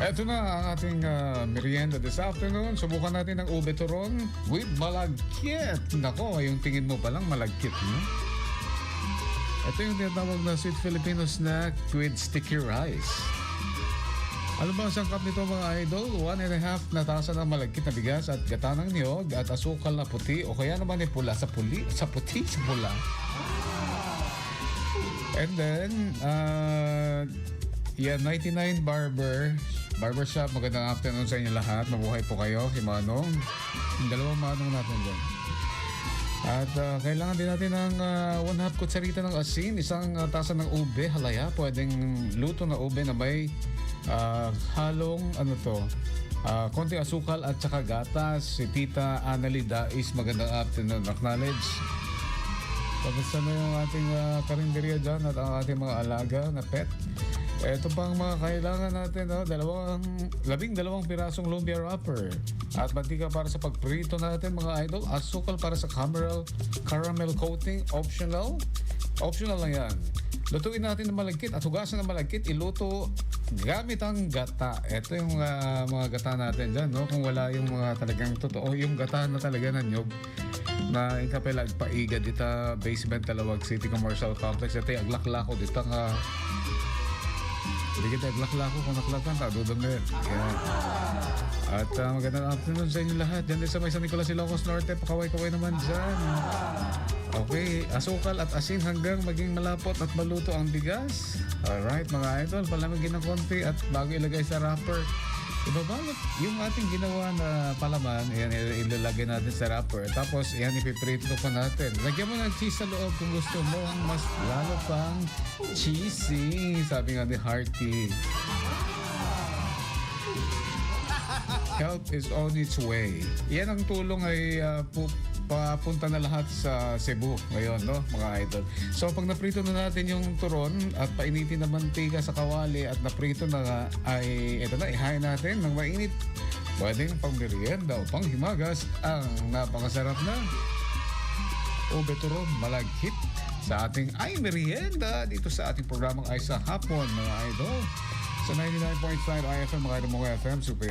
Eto na ang ating ah, merienda this afternoon. Subukan natin ang ube turon with malagkit. Nako, yung tingin mo palang malagkit, no? Ito yung tinatawag na sweet Filipino snack with sticky rice. Ano ba ang sangkap nito mga idol? One and a half na tasa ng malagkit na bigas at gata ng niyog at asukal na puti o kaya naman ay pula sa puli, sa puti, sa pula. And then, uh, yeah, 99 Barber, Barbershop, magandang afternoon sa inyo lahat. Mabuhay po kayo, si Manong. Yung dalawang Manong natin dyan. At uh, kailangan din natin ng uh, one half kutsarita ng asin, isang uh, tasa ng ube, halaya, pwedeng luto na ube na may uh, halong, ano to, uh, konting asukal at saka gatas. Si Tita Annalida is magandang afternoon. Acknowledge. Kamusta na yung ating uh, karinderya dyan at ang ating mga alaga na pet? Ito pang mga kailangan natin, no? dalawang, labing dalawang pirasong lumpia wrapper. At mantika para sa pagprito natin mga idol. Asukal para sa caramel, caramel coating, optional. Optional lang yan. Lutuin natin ng malagkit at hugasan ng malagkit. Iluto gamit ang gata. Ito yung uh, mga gata natin dyan. No? Kung wala yung mga talagang totoo, yung gata na talaga ng nyog na ikapelag paiga dita basement Talawag City Commercial Complex. Ito aglaklako dita nga hindi kita aglaklako kung naklakan ta. Dudong na yun. Yan. At uh, magandang afternoon sa inyo lahat. Diyan din sa may San Nicolas Ilocos Norte. Pakaway-kaway naman dyan. Okay, asukal at asin hanggang maging malapot at maluto ang bigas. Alright mga idol, palamigin ng konti at bago ilagay sa wrapper. Ibabalot yung ating ginawa na palaman, yan il- ilalagay natin sa wrapper. Tapos yan ipiprito pa natin. Lagyan mo ng cheese sa loob kung gusto mo mas lalo pang cheesy. Sabi nga ni Hearty. Help is on its way. Yan ang tulong ay uh, pu- papunta na lahat sa Cebu ngayon, no, mga idol. So, pag naprito na natin yung turon at painitin na mantika sa kawali at naprito na ay eto na, ihain natin ng mainit. Pwedeng pang merienda o pang himagas ang napakasarap na ube turon malaghit sa ating ay merienda dito sa ating programang ay sa hapon, mga idol. Sa 99.5 IFM, mga idol mga FM, super